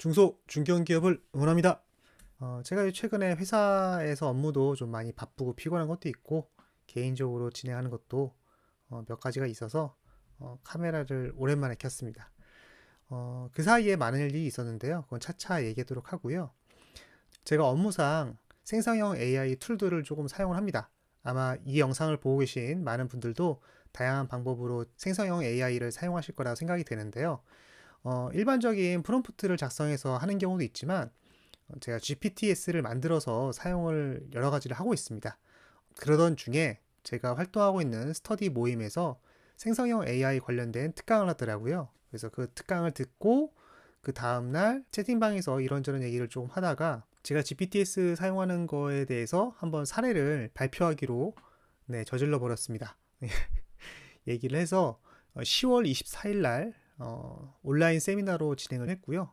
중소, 중견기업을 응원합니다. 어, 제가 최근에 회사에서 업무도 좀 많이 바쁘고 피곤한 것도 있고, 개인적으로 진행하는 것도 어, 몇 가지가 있어서 어, 카메라를 오랜만에 켰습니다. 어, 그 사이에 많은 일이 있었는데요. 그건 차차 얘기하도록 하고요. 제가 업무상 생성형 AI 툴들을 조금 사용을 합니다. 아마 이 영상을 보고 계신 많은 분들도 다양한 방법으로 생성형 AI를 사용하실 거라 생각이 되는데요. 어, 일반적인 프롬프트를 작성해서 하는 경우도 있지만 어, 제가 GPTS를 만들어서 사용을 여러 가지를 하고 있습니다. 그러던 중에 제가 활동하고 있는 스터디 모임에서 생성형 AI 관련된 특강을 하더라고요. 그래서 그 특강을 듣고 그 다음날 채팅방에서 이런저런 얘기를 조금 하다가 제가 GPTS 사용하는 거에 대해서 한번 사례를 발표하기로 네, 저질러 버렸습니다. 얘기를 해서 10월 24일 날 어, 온라인 세미나로 진행을 했고요.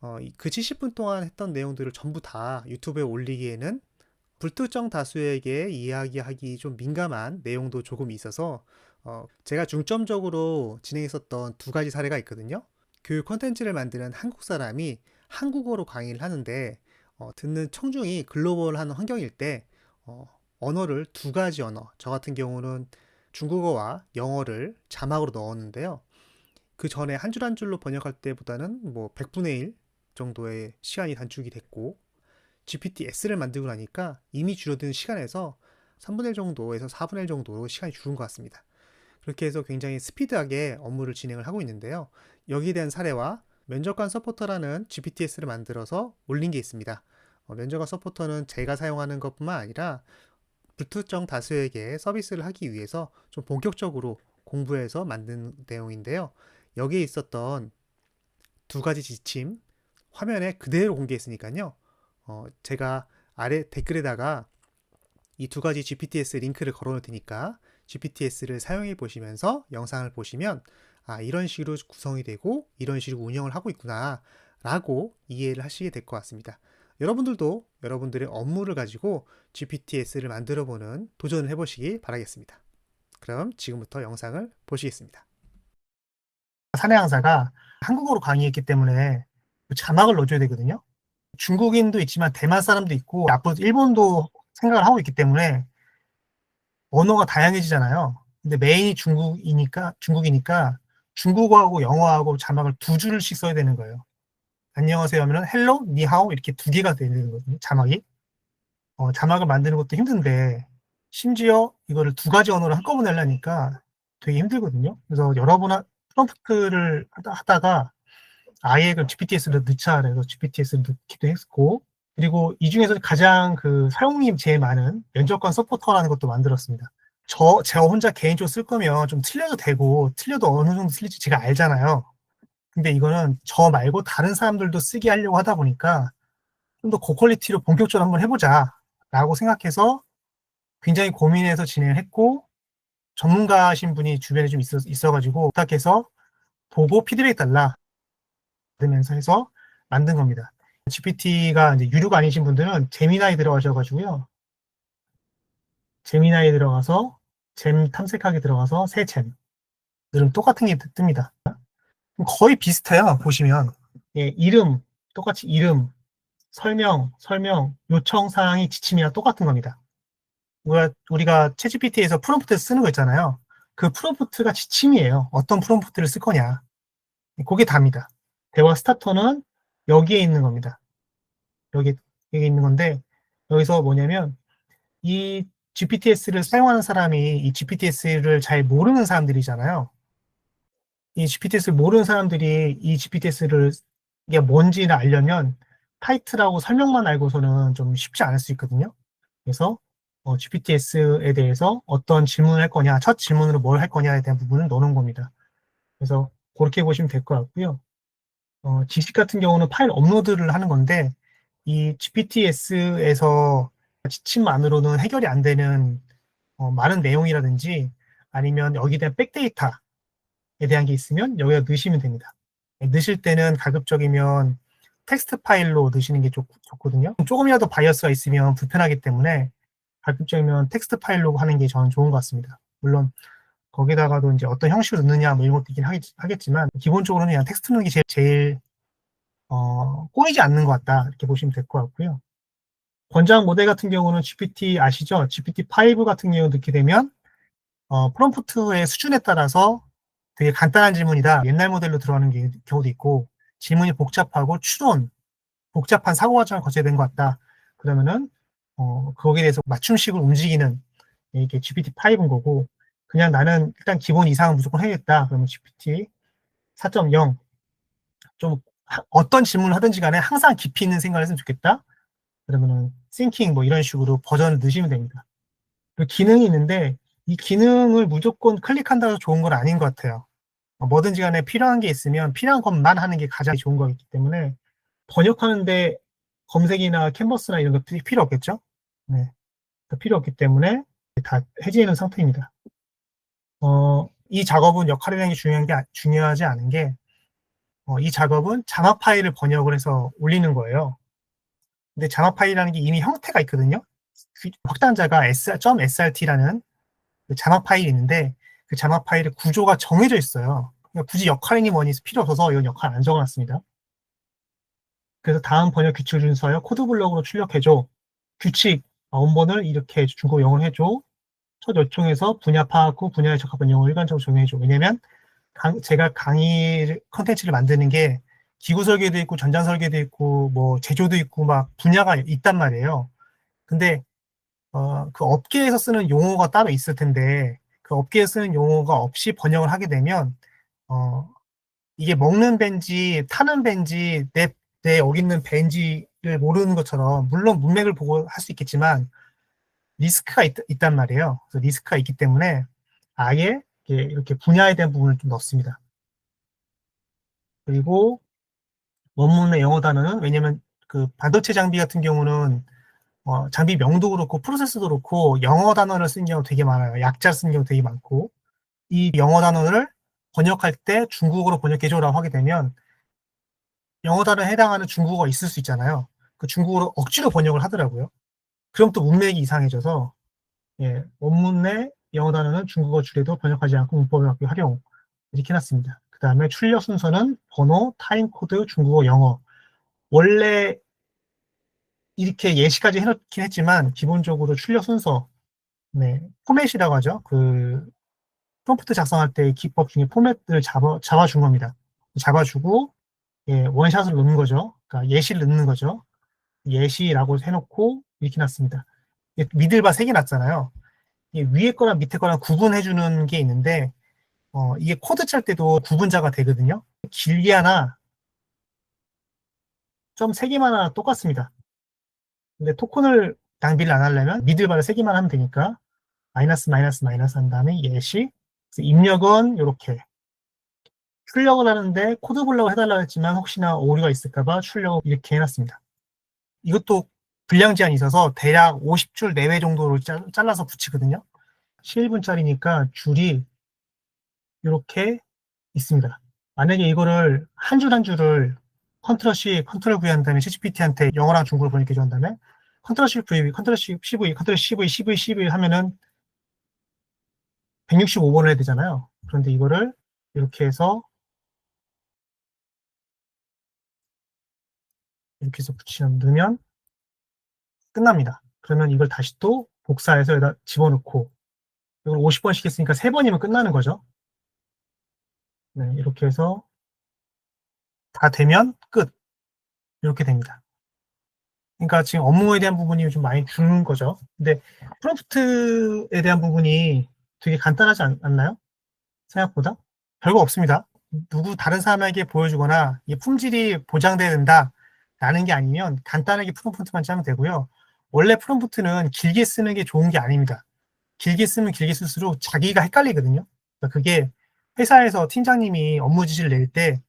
어, 그 70분 동안 했던 내용들을 전부 다 유튜브에 올리기에는 불특정 다수에게 이야기하기 좀 민감한 내용도 조금 있어서 어, 제가 중점적으로 진행했었던 두 가지 사례가 있거든요. 그 컨텐츠를 만드는 한국 사람이 한국어로 강의를 하는데 어, 듣는 청중이 글로벌한 환경일 때 어, 언어를 두 가지 언어, 저 같은 경우는 중국어와 영어를 자막으로 넣었는데요. 그 전에 한 줄 한 줄로 번역할 때보다는 뭐 100분의 1 정도의 시간이 단축이 됐고 GPT-S를 만들고 나니까 이미 줄어든 시간에서 3분의 1 정도에서 4분의 1 정도로 시간이 줄은 것 같습니다. 그렇게 해서 굉장히 스피드하게 업무를 진행을 하고 있는데요. 여기에 대한 사례와 면접관 서포터라는 GPTS를 만들어서 올린 게 있습니다. 어, 면접관 서포터는 제가 사용하는 것뿐만 아니라 불특정 다수에게 서비스를 하기 위해서 좀 본격적으로 공부해서 만든 내용인데요. 여기에 있었던 두 가지 지침 화면에 그대로 공개했으니까요. 어, 제가 아래 댓글에다가 이 두 가지 GPTS 링크를 걸어 놓을 테니까 GPTS를 사용해 보시면서 영상을 보시면 아, 이런 식으로 구성이 되고 이런 식으로 운영을 하고 있구나 라고 이해를 하시게 될 것 같습니다. 여러분들도 여러분들의 업무를 가지고 GPTS를 만들어 보는 도전을 해보시기 바라겠습니다. 그럼 지금부터 영상을 보시겠습니다. 사내 강사가 한국어로 강의했기 때문에 자막을 넣어줘야 되거든요. 중국인도 있지만 대만 사람도 있고 앞으로 일본도 생각을 하고 있기 때문에 언어가 다양해지잖아요. 근데 메인이 중국이니까 중국이니까 중국어하고 영어하고 자막을 두 줄씩 써야 되는 거예요. 안녕하세요 하면 헬로, 니하오 이렇게 두 개가 되는 거거든요. 자막이. 어, 자막을 만드는 것도 힘든데 심지어 이거를 두 가지 언어를 한꺼번에 하려니까 되게 힘들거든요. 그래서 여러 번 프롬프트를 하다가 아예 그 GPTS를 넣자 그래서 GPTS를 넣기도 했고 그리고 이 중에서 가장 그 사용률이 제일 많은 면접관 서포터라는 것도 만들었습니다. 저, 제가 혼자 개인적으로 쓸 거면 좀 틀려도 되고, 틀려도 어느 정도 틀릴지 제가 알잖아요. 근데 이거는 저 말고 다른 사람들도 쓰게 하려고 하다 보니까 좀 더 고퀄리티로 본격적으로 한번 해보자. 라고 생각해서 굉장히 고민해서 진행을 했고, 전문가신 분이 주변에 좀 있어, 있어가지고, 부탁해서 보고 피드백 달라. 그러면서 해서 만든 겁니다. GPT가 이제 유료가 아니신 분들은 재미나이 들어가셔가지고요. 재미나이 들어가서 잼 탐색하기 들어가서 새 잼. 늘은 똑같은 게 뜹니다. 거의 비슷해요. 보시면 예, 이름 똑같이 이름 설명 설명 요청 사항이 지침이랑 똑같은 겁니다. 우리가 우리가 채GPT에서 프롬프트 쓰는 거 있잖아요. 그 프롬프트가 지침이에요. 어떤 프롬프트를 쓸 거냐. 그게 답니다. 대화 스타터는 여기에 있는 겁니다. 여기 여기 있는 건데 여기서 뭐냐면 이 GPTS를 사용하는 사람이 이 GPTS를 잘 모르는 사람들이잖아요. 이 GPTS를 모르는 사람들이 이 GPTS를 이게 뭔지를 알려면 타이틀하고 설명만 알고서는 좀 쉽지 않을 수 있거든요. 그래서 어, GPTS에 대해서 어떤 질문을 할 거냐, 첫 질문으로 뭘 할 거냐에 대한 부분을 넣는 겁니다. 그래서 그렇게 보시면 될 것 같고요. 어, 지식 같은 경우는 파일 업로드를 하는 건데 이 GPTS에서 지침만으로는 해결이 안 되는 어, 많은 내용이라든지 아니면 여기에 대한 백데이터에 대한 게 있으면 여기다 넣으시면 됩니다. 네, 넣으실 때는 가급적이면 텍스트 파일로 넣으시는 게 좋, 좋거든요. 조금이라도 바이어스가 있으면 불편하기 때문에 가급적이면 텍스트 파일로 하는 게 저는 좋은 것 같습니다. 물론 거기다가도 이제 어떤 형식으로 넣느냐 뭐 이런 것도 있긴 하겠, 지만 기본적으로는 그냥 텍스트 넣는 게 제일, 제일 어, 꼬이지 않는 것 같다. 이렇게 보시면 될 것 같고요. 권장 모델 같은 경우는 GPT 아시죠? GPT-5 같은 경우 넣게 되면 어, 프롬프트의 수준에 따라서 되게 간단한 질문이다. 옛날 모델로 들어가는 게, 경우도 있고 질문이 복잡하고 추론, 복잡한 사고 과정을 거쳐야 되는 것 같다. 그러면은 어, 거기에 대해서 맞춤식으로 움직이는 이게 GPT-5인 거고 그냥 나는 일단 기본 이상은 무조건 해야겠다. 그러면 GPT 4.0 좀 어떤 질문을 하든지 간에 항상 깊이 있는 생각을 했으면 좋겠다. 그러면은 thinking 뭐 이런 식으로 버전을 넣으시면 됩니다. 그 기능이 있는데 이 기능을 무조건 클릭한다고 해서 좋은 건 아닌 것 같아요. 어, 뭐든지 간에 필요한 게 있으면 필요한 것만 하는 게 가장 좋은 거기 때문에 번역하는데 검색이나 캔버스나 이런 거 필요 없겠죠? 네. 필요 없기 때문에 다 해제해 놓은 상태입니다. 어, 이 작업은 역할이라는 게 중요한 게, 중요하지 않은 게, 어, 이 작업은 자막 파일을 번역을 해서 올리는 거예요. 근데 자막 파일이라는 게 이미 형태가 있거든요. 확단자가 s.srt라는 그 자막 파일이 있는데, 그 자막 파일의 구조가 정해져 있어요. 그러니까 굳이 역할이니 뭐니 필요 없어서 이건 역할 안 적어놨습니다. 그래서 다음 번역 규칙을 준수하여 코드 블록으로 출력해줘. 규칙, 원본을 이렇게 중국 영어로 해줘. 첫 요청에서 분야 파악 후 분야에 적합한 영어 일관적으로 정해줘. 왜냐면 강, 제가 강의 컨텐츠를 만드는 게 기구 설계도 있고 전장 설계도 있고 뭐 제조도 있고 막 분야가 있단 말이에요. 근데 어, 그 업계에서 쓰는 용어가 따로 있을 텐데 그 업계에 쓰는 용어가 없이 번역을 하게 되면 어, 이게 먹는 벤지, 타는 벤지, 내, 내 여기 있는 벤지 를 모르는 것처럼 물론 문맥을 보고 할 수 있겠지만 리스크가 있, 단 말이에요. 그래서 리스크가 있기 때문에 아예 이렇게 분야에 대한 부분을 좀 넣습니다. 그리고 원문의 영어 단어는 왜냐면 그 반도체 장비 같은 경우는 어, 장비 명도 그렇고 프로세스도 그렇고 영어 단어를 쓴 경우 되게 많아요. 약자 쓴 경우 되게 많고 이 영어 단어를 번역할 때 중국어로 번역해줘라고 하게 되면 영어 단어에 해당하는 중국어가 있을 수 있잖아요. 그 중국어로 억지로 번역을 하더라고요. 그럼 또 문맥이 이상해져서 예, 원문 내 영어 단어는 중국어 줄에도 번역하지 않고 문법을 활용 이렇게 해놨습니다. 그 다음에 출력 순서는 번호, 타임 코드, 중국어, 영어 원래 이렇게 예시까지 해놓긴 했지만 기본적으로 출력 순서 네, 포맷이라고 하죠. 그 프롬프트 작성할 때 기법 중에 포맷을 잡아, 잡아준 겁니다. 잡아주고 예, 원샷을 넣는 거죠. 그러니까 예시를 넣는 거죠. 예시라고 해놓고 이렇게 놨습니다. 미들바 3개 놨잖아요. 위에 거랑 밑에 거랑 구분해 주는 게 있는데 어, 이게 코드 짤 때도 구분자가 되거든요. 길게 하나 좀 3개만 하나 똑같습니다. 근데 토큰을 낭비를 안 하려면 미들바를 3개만 하면 되니까 마이너스 마이너스 마이너스 한 다음에 예시 입력은 이렇게 출력을 하는데 코드 블록을 해달라고 했지만 혹시나 오류가 있을까봐 출력을 이렇게 해놨습니다. 이것도 분량 제한이 있어서 대략 50줄 내외 정도로 잘라서 붙이거든요. 11분짜리니까 줄이 이렇게 있습니다. 만약에 이거를 한 줄한 줄을 컨트롤 C, 컨트롤 V 한 다음에 ChatGPT한테 영어랑 중국어를 번역해 준 다음에 컨트롤 C, V, 컨트롤 C, CV, 컨트롤 CV, CV, CV 하면은 165번을 해야 되잖아요. 그런데 이거를 이렇게 해서 이렇게 해서 붙이면 끝납니다. 그러면 이걸 다시 또 복사해서 여기다 집어넣고 이걸 50번씩 했으니까 3번이면 끝나는 거죠. 네, 이렇게 해서 다 되면 끝. 이렇게 됩니다. 그러니까 지금 업무에 대한 부분이 좀 많이 주는 거죠. 근데 프롬프트에 대한 부분이 되게 간단하지 않, 나요 생각보다? 별거 없습니다. 누구 다른 사람에게 보여주거나 이 품질이 보장돼야 된다 라는 게 아니면 간단하게 프롬프트만 짜면 되고요. 원래 프롬프트는 길게 쓰는 게 좋은 게 아닙니다. 길게 쓰면 길게 쓸수록 자기가 헷갈리거든요. 그러니까 그게 회사에서 팀장님이 업무 지시를 낼 때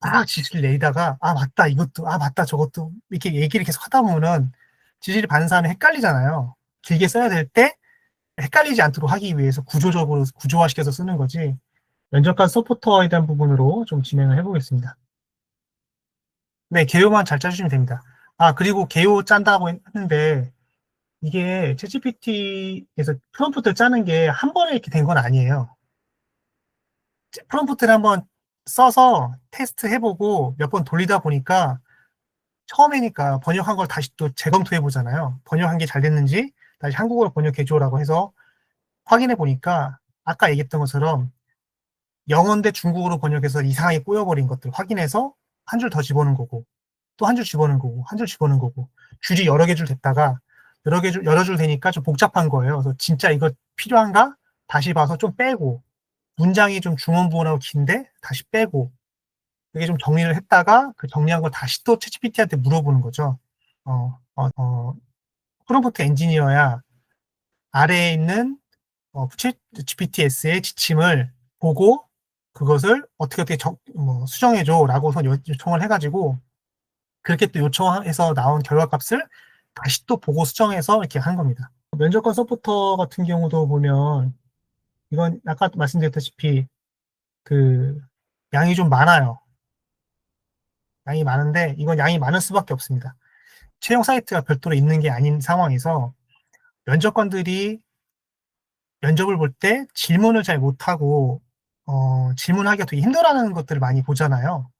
막 지시를 내다가 아 맞다 이것도 아 맞다 저것도 이렇게 얘기를 계속 하다 보면은 지시를 받는 사람이 헷갈리잖아요. 길게 써야 될 때 헷갈리지 않도록 하기 위해서 구조적으로 구조화시켜서 쓰는 거지 면접관 서포터에 대한 부분으로 좀 진행을 해보겠습니다. 네, 개요만 잘 짜주시면 됩니다. 아, 그리고 개요 짠다고 했는데, 이게 챗GPT에서 프롬프트를 짜는 게 한 번에 이렇게 된 건 아니에요. 프롬프트를 한번 써서 테스트 해보고 몇 번 돌리다 보니까 처음이니까 번역한 걸 다시 또 재검토해 보잖아요. 번역한 게 잘 됐는지 다시 한국어로 번역해 줘라고 해서 확인해 보니까 아까 얘기했던 것처럼 영어인데 중국어로 번역해서 이상하게 꼬여버린 것들 확인해서 한 줄 더 집어넣은 거고 또 한 줄 집어넣은 거고 한 줄 집어넣은 거고 줄이 여러 개 줄 됐다가 여러 개 줄, 여러 줄 되니까 좀 복잡한 거예요. 그래서 진짜 이거 필요한가? 다시 봐서 좀 빼고 문장이 좀 중원부원하고 긴데 다시 빼고 이게 좀 정리를 했다가 그 정리한 걸 다시 또 챗GPT한테 물어보는 거죠. 어, 어, 어, 프롬프트 엔지니어야 아래에 있는 어, GPTS의 지침을 보고 그것을 어떻게 어떻게 정, 뭐, 수정해줘라고서 요청을 해가지고 그렇게 또 요청해서 나온 결과값을 다시 또 보고 수정해서 이렇게 한 겁니다. 면접관 서포터 같은 경우도 보면 이건 아까 말씀드렸다시피 그 양이 좀 많아요. 양이 많은데 이건 양이 많을 수밖에 없습니다. 채용 사이트가 별도로 있는 게 아닌 상황에서 면접관들이 면접을 볼 때 질문을 잘 못하고 어, 질문하기가 되게 힘들어하는 것들을 많이 보잖아요.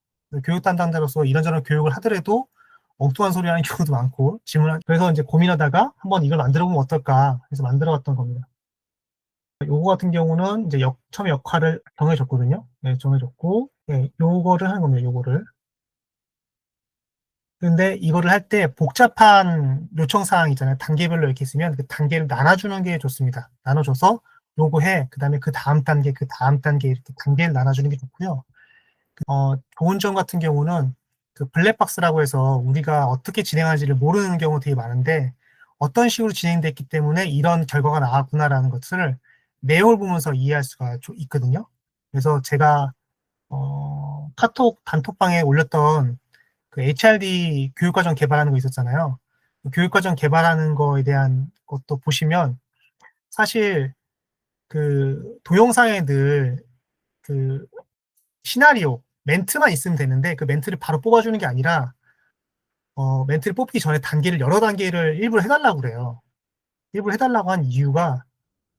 교육 담당자로서 이런저런 교육을 하더라도 엉뚱한 소리 하는 경우도 많고 질문 그래서 이제 고민하다가 한번 이걸 만들어 보면 어떨까 해서 만들어 봤던 겁니다. 요거 같은 경우는 이제 역, 처음에 역할을 정해줬거든요. 네, 정해줬고, 네, 요거를 하는 겁니다. 요거를. 근데 이거를 할 때 복잡한 요청 사항 있잖아요. 단계별로 이렇게 있으면 그 단계를 나눠주는 게 좋습니다. 나눠줘서 요거 해. 그 다음에 그 다음 단계, 그 다음 단계 이렇게 단계를 나눠주는 게 좋고요. 어, 좋은 점 같은 경우는 그 블랙박스라고 해서 우리가 어떻게 진행하지를 모르는 경우 되게 많은데 어떤 식으로 진행됐기 때문에 이런 결과가 나왔구나라는 것을 내용을 보면서 이해할 수가 있거든요. 그래서 제가 어, 카톡 단톡방에 올렸던 그 HRD 교육과정 개발하는 거 있었잖아요. 그 교육과정 개발하는 거에 대한 것도 보시면 사실 그 동영상에 늘 그 시나리오 멘트만 있으면 되는데 그 멘트를 바로 뽑아주는 게 아니라 어, 멘트를 뽑기 전에 단계를 여러 단계를 일부러 해달라고 그래요. 일부러 해달라고 한 이유가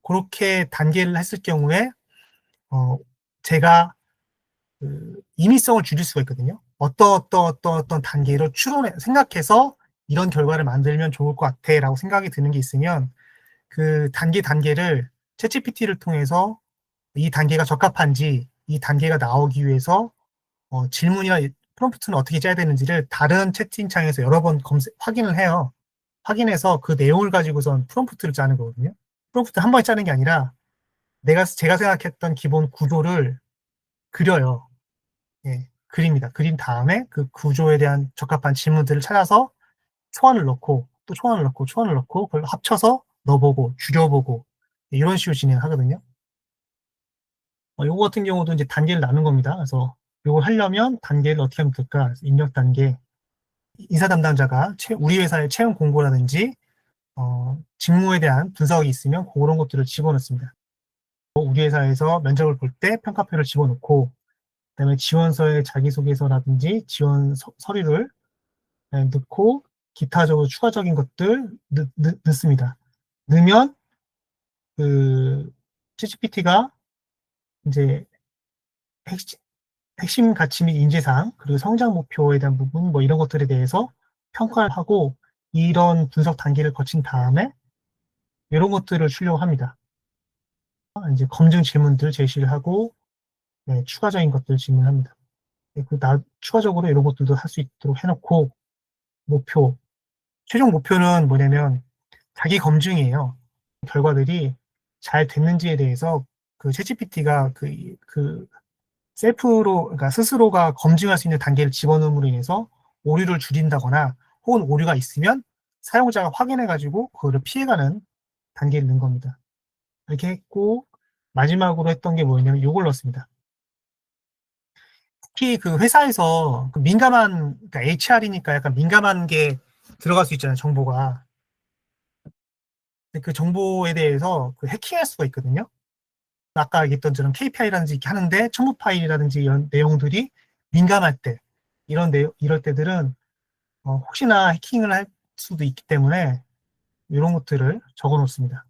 그렇게 단계를 했을 경우에 어, 제가 그 임의성을 줄일 수가 있거든요. 어떤 어떤 어떤 어떤 단계로 추론해 생각해서 이런 결과를 만들면 좋을 것 같아라고 생각이 드는 게 있으면 그 단계 단계를 챗GPT를 통해서 이 단계가 적합한지 이 단계가 나오기 위해서 어, 질문이나 프롬프트는 어떻게 짜야 되는지를 다른 채팅창에서 여러 번 검색 확인을 해요. 확인해서 그 내용을 가지고선 프롬프트를 짜는 거거든요. 프롬프트 한 번에 짜는 게 아니라 내가 제가 생각했던 기본 구조를 그려요. 예, 그립니다. 그린 다음에 그 구조에 대한 적합한 질문들을 찾아서 초안을 넣고 또 초안을 넣고 초안을 넣고 그걸 합쳐서 넣어보고 줄여보고 이런 식으로 진행하거든요. 어, 요거 같은 경우도 이제 단계를 나눈 겁니다. 그래서 요걸 하려면 단계를 어떻게 하면 될까? 입력 단계. 인사 담당자가 우리 회사의 채용 공고라든지 어, 직무에 대한 분석이 있으면 그런 것들을 집어넣습니다. 우리 회사에서 면접을 볼 때 평가표를 집어넣고 그다음에 지원서에 자기소개서라든지 지원 서, 류를 네, 넣고 기타적으로 추가적인 것들 넣, 넣, 넣습니다. 넣으면 그 ChatGPT가 이제 핵심, 핵심 가치 및 인재상 그리고 성장 목표에 대한 부분 뭐 이런 것들에 대해서 평가를 하고 이런 분석 단계를 거친 다음에 이런 것들을 출력합니다. 이제 검증 질문들 제시를 하고 네, 추가적인 것들 질문합니다. 네, 그 나, 추가적으로 이런 것들도 할 수 있도록 해놓고 목표 최종 목표는 뭐냐면 자기 검증이에요. 결과들이 잘 됐는지에 대해서 그 챗GPT가 그, 그 셀프로 그러니까 스스로가 검증할 수 있는 단계를 집어넣음으로 인해서 오류를 줄인다거나 혹은 오류가 있으면 사용자가 확인해가지고 그거를 피해가는 단계를 넣은 겁니다. 이렇게 했고 마지막으로 했던 게 뭐냐면 이걸 넣었습니다. 특히 그 회사에서 그 민감한 그러니까 HR이니까 약간 민감한 게 들어갈 수 있잖아요 정보가 그 정보에 대해서 그 해킹할 수가 있거든요. 아까 얘기했던 처럼 KPI라든지 이렇게 하는데 첨부 파일이라든지 이런 내용들이 민감할 때 이런 내 이럴 때들은 어, 혹시나 해킹을 할 수도 있기 때문에 이런 것들을 적어 놓습니다.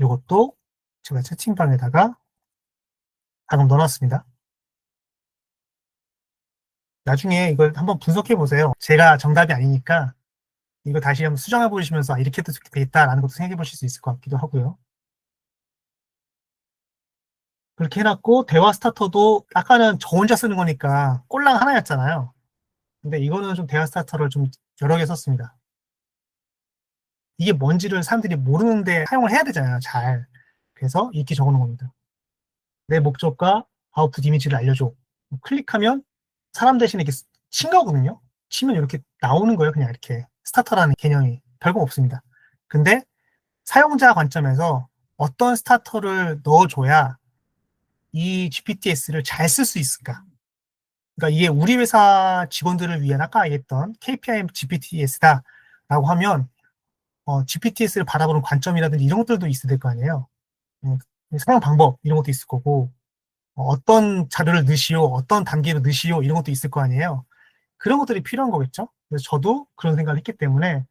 이것도 제가 채팅방에다가 방금 넣어놨습니다. 나중에 이걸 한번 분석해 보세요. 제가 정답이 아니니까 이거 다시 한번 수정해 보시면서 아, 이렇게 해도 되겠다라는 것도 생각해 보실 수 있을 것 같기도 하고요. 그렇게 해놨고 대화 스타터도 아까는 저 혼자 쓰는 거니까 꼴랑 하나였잖아요. 근데 이거는 좀 대화 스타터를 좀 여러 개 썼습니다. 이게 뭔지를 사람들이 모르는데 사용을 해야 되잖아요. 잘. 그래서 이렇게 적어놓은 겁니다. 내 목적과 아웃풋 이미지를 알려줘. 클릭하면 사람 대신에 이렇게 친 거거든요. 치면 이렇게 나오는 거예요. 그냥 이렇게 스타터라는 개념이 별거 없습니다. 근데 사용자 관점에서 어떤 스타터를 넣어줘야 이 GPTS를 잘 쓸 수 있을까? 그러니까 이게 우리 회사 직원들을 위한 아까 얘기했던 KPI GPTS다라고 하면 어, GPTS를 바라보는 관점이라든지 이런 것들도 있어야 될 거 아니에요. 음, 사용 방법 이런 것도 있을 거고 어, 어떤 자료를 넣으시오, 어떤 단계로 넣으시오 이런 것도 있을 거 아니에요. 그런 것들이 필요한 거겠죠. 그래서 저도 그런 생각을 했기 때문에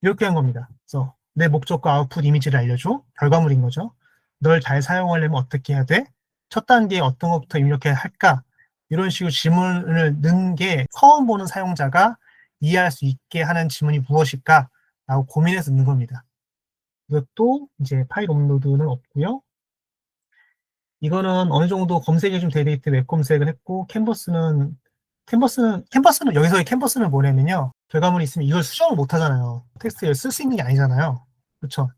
이렇게 한 겁니다. 그래서 내 목적과 아웃풋 이미지를 알려줘 결과물인 거죠. 널 잘 사용하려면 어떻게 해야 돼? 첫 단계에 어떤 것부터 입력해야 할까? 이런 식으로 질문을 넣은 게 처음 보는 사용자가 이해할 수 있게 하는 질문이 무엇일까? 라고 고민해서 넣는 겁니다. 이것도 이제 파일 업로드는 없고요. 이거는 어느 정도 검색이 좀 있때 웹 검색을 했고 캔버스는 캔버스는 캔버스는 여기서의 캔버스는 뭐냐면요. 결과물이 있으면 이걸 수정을 못 하잖아요. 텍스트를 쓸 수 있는 게 아니잖아요. 그렇죠?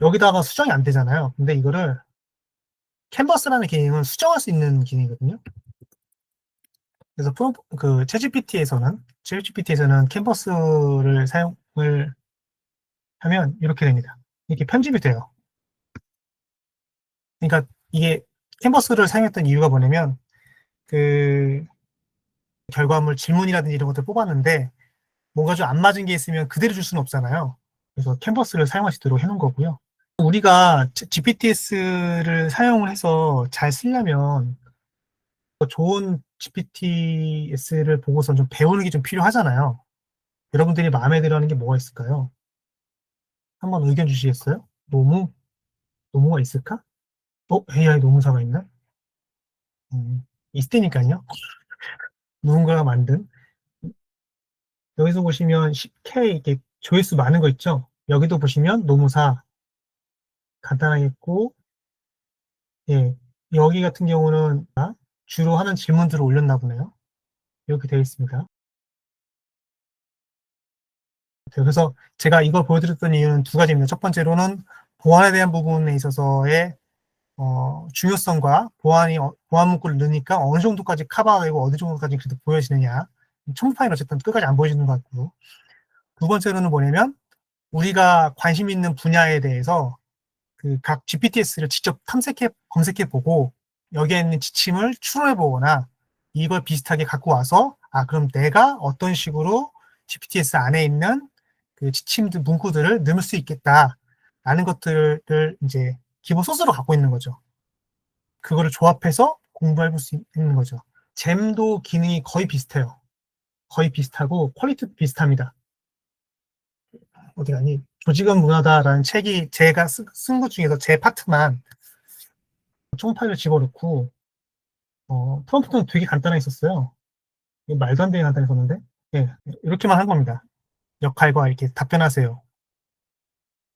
여기다가 수정이 안 되잖아요. 근데 이거를 캔버스라는 기능은 수정할 수 있는 기능이거든요. 그래서 프로, 그, 채GPT에서는, 채GPT에서는 캔버스를 사용을 하면 이렇게 됩니다. 이렇게 편집이 돼요. 그러니까 이게 캔버스를 사용했던 이유가 뭐냐면, 그, 결과물 질문이라든지 이런 것들 뽑았는데, 뭔가 좀 안 맞은 게 있으면 그대로 줄 수는 없잖아요. 그래서 캔버스를 사용할 수 있도록 해놓은 거고요. 우리가 GPTS를 사용을 해서 잘 쓰려면 좋은 GPTS를 보고서 좀 배우는 게 좀 필요하잖아요. 여러분들이 마음에 들어 하는 게 뭐가 있을까요? 한번 의견 주시겠어요? 노무? 노무가 있을까? 어? AI 노무사가 있나? 음, 있을 테니까요. 누군가가 만든. 여기서 보시면 10K 이렇게 조회수 많은 거 있죠? 여기도 보시면 노무사 간단하게 했고, 예, 여기 같은 경우는 주로 하는 질문들을 올렸나 보네요. 이렇게 되어 있습니다. 그래서 제가 이걸 보여드렸던 이유는 두 가지입니다. 첫 번째로는 보안에 대한 부분에 있어서의 어, 중요성과 보안이 어, 보안 문구를 넣으니까 어느 정도까지 커버가 되고 어느 정도까지 그래도 보여지느냐. 첨부 파일 어쨌든 끝까지 안 보여지는 것 같고. 두 번째로는 뭐냐면 우리가 관심 있는 분야에 대해서 그 각 GPTS를 직접 탐색해 검색해 보고 여기에 있는 지침을 추론해 보거나 이걸 비슷하게 갖고 와서 아 그럼 내가 어떤 식으로 GPTS 안에 있는 그 지침들 문구들을 넣을 수 있겠다라는 것들을 이제 기본 소스로 갖고 있는 거죠. 그거를 조합해서 공부해 볼 수 있는 거죠. 잼도 기능이 거의 비슷해요. 거의 비슷하고 퀄리티도 비슷합니다. 어디 가니? 조직은 문화다라는 책이 제가 쓴 것 중에서 제 파트만 총 파일을 집어넣고 어, 프롬프트는 되게 간단하게 썼어요. 말도 안 되게 간단히 썼는데 예, 이렇게만 한 겁니다. 역할과 이렇게 답변하세요.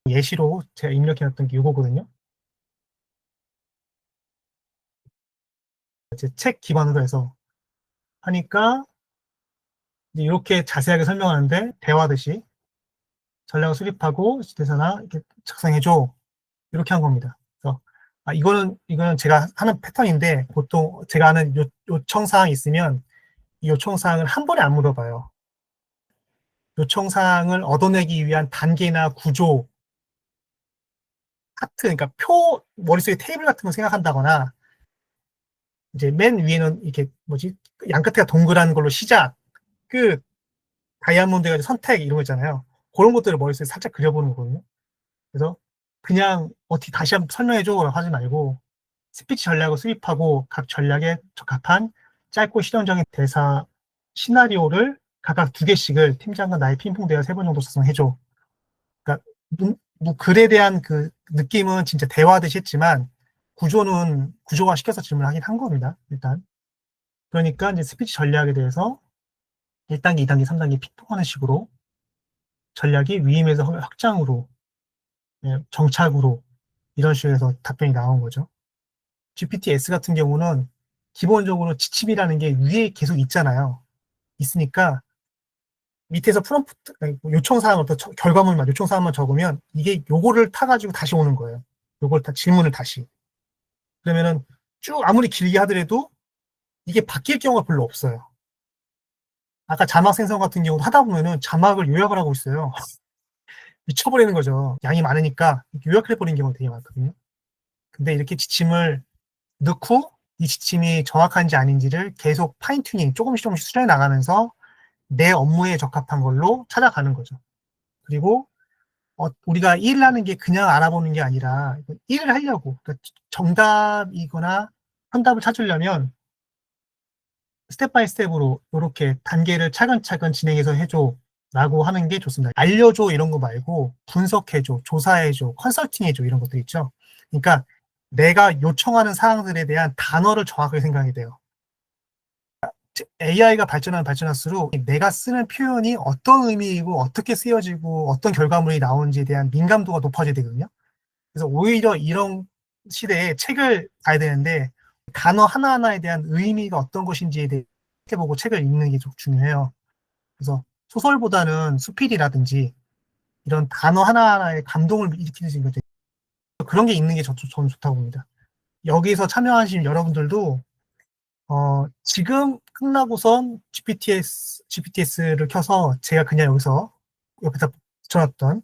예시로 제가 입력해놨던 게 이거거든요. 제 책 기반으로 해서 하니까 이렇게 자세하게 설명하는데 대화듯이 전략을 수립하고 대사나 이렇게 작성해줘 이렇게 한 겁니다. 그래서 아, 이거는 이거는 제가 하는 패턴인데 보통 제가 하는 요, 요청 사항이 있으면 이 요청 사항을 한 번에 안 물어봐요. 요청 사항을 얻어내기 위한 단계나 구조, 하트, 그러니까 표 머릿속에 테이블 같은 거 생각한다거나 이제 맨 위에는 이렇게 뭐지 양 끝에가 동그란 걸로 시작, 끝, 다이아몬드가 선택 이런 거 있잖아요. 그런 것들을 머릿속에 살짝 그려보는 거거든요. 그래서 그냥 어떻게 다시 한번 설명해줘 하지 말고 스피치 전략을 수립하고 각 전략에 적합한 짧고 실용적인 대사 시나리오를 각각 두 개씩을 팀장과 나의 핑퐁 대화 세 번 정도 작성해줘. 그러니까 뭐 글에 대한 그 느낌은 진짜 대화하듯이 했지만 구조는 구조화 시켜서 질문을 하긴 한 겁니다. 일단. 그러니까 이제 스피치 전략에 대해서 1단계, 2단계, 3단계 핑퐁하는 식으로 전략이 위임에서 확장으로 예, 정착으로 이런 식으로 해서 답변이 나온 거죠. GPT-S 같은 경우는 기본적으로 지침이라는 게 위에 계속 있잖아요. 있으니까 밑에서 프롬프트 어떤 저- 결과물만 요청 사항만 적으면 이게 요거를 타가지고 다시 오는 거예요. 요걸 다 질문을 다시. 그러면은 쭉 아무리 길게 하더라도 이게 바뀔 경우가 별로 없어요. 아까 자막 생성 같은 경우도 하다 보면은 자막을 요약을 하고 있어요. 미쳐버리는 거죠. 양이 많으니까 요약을 해버리는 경우가 되게 많거든요. 근데 이렇게 지침을 넣고 이 지침이 정확한지 아닌지를 계속 파인튜닝 조금씩 조금씩 수정해 나가면서 내 업무에 적합한 걸로 찾아가는 거죠. 그리고 어, 우리가 일을 하는 게 그냥 알아보는 게 아니라 일을 하려고 그러니까 정답이거나 현답을 찾으려면 스텝 바이 스텝으로 이렇게 단계를 차근차근 진행해서 해줘 라고 하는 게 좋습니다. 알려줘 이런 거 말고 분석해줘, 조사해줘, 컨설팅해줘 이런 것들 있죠. 그러니까 내가 요청하는 사항들에 대한 단어를 정확하게 생각해야 돼요. AI가 발전하면 발전할수록 내가 쓰는 표현이 어떤 의미이고 어떻게 쓰여지고 어떤 결과물이 나오는지에 대한 민감도가 높아져야 되거든요. 그래서 오히려 이런 시대에 책을 봐야 되는데 단어 하나하나에 대한 의미가 어떤 것인지에 대해 보고 책을 읽는 게 좀 중요해요. 그래서 소설보다는 수필이라든지 이런 단어 하나하나에 감동을 일으키는 것들 그런 게 있는 게 저, 저는 좋다고 봅니다. 여기서 참여하신 여러분들도 어, 지금 끝나고선 GPTS, GPTS를 켜서 제가 그냥 여기서 옆에다 붙여놨던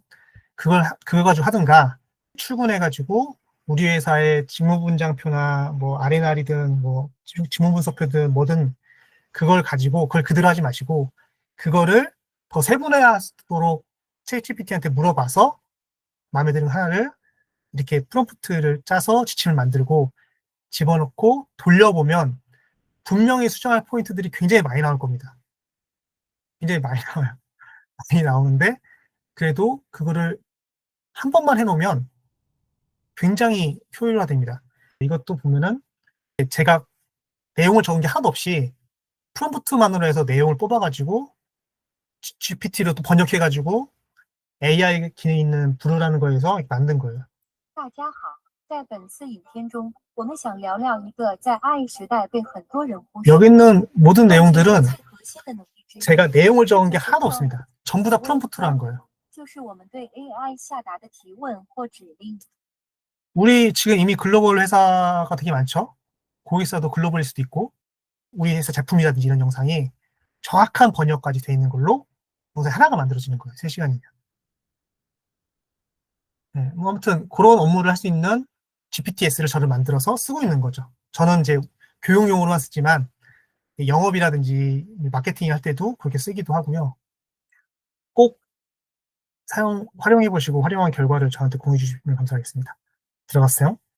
그걸, 하- 그걸 가지고 하든가 출근해가지고 우리 회사의 직무분장표나 뭐 아레나리든 뭐 직- 직무분석표든 뭐든 그걸 가지고 그걸 그대로 하지 마시고 그거를 더 세분화하도록 챗GPT한테 물어봐서 마음에 드는 하나를 이렇게 프롬프트를 짜서 지침을 만들고 집어넣고 돌려보면 분명히 수정할 포인트들이 굉장히 많이 나올 겁니다. 굉장히 많이 나와요. 많이 나오는데 그래도 그거를 한 번만 해놓으면 굉장히 효율화됩니다. 이것도 보면은 제가 내용을 적은 게 하나도 없이 프롬프트만으로 해서 내용을 뽑아가지고 GPT로 또 번역해가지고 AI 기능 있는 부르라는 거에서 만든 거예요. 大家好，在本次影片中， 我们想聊聊一个在 AI 时代被很多人忽视 여기 있는 모든 但是 내용들은 最核心的能力之一 제가 내용을 적은 게 하나도 없습니다. 전부 다 프롬프트로 한 거예요. 就是我们对 AI 下达的提问或指令。 우리 지금 이미 글로벌 회사가 되게 많죠. 고객사도 글로벌일 수도 있고 우리 회사 제품이라든지 이런 영상이 정확한 번역까지 돼 있는 걸로 영상 하나가 만들어지는 거예요. 3시간이면. 네, 뭐 아무튼 그런 업무를 할 수 있는 GPTS를 저를 만들어서 쓰고 있는 거죠. 저는 이제 교육용으로만 쓰지만 영업이라든지 마케팅 할 때도 그렇게 쓰기도 하고요. 꼭 사용, 활용해 보시고 활용한 결과를 저한테 공유해 주시면 감사하겠습니다. 들어갔어요?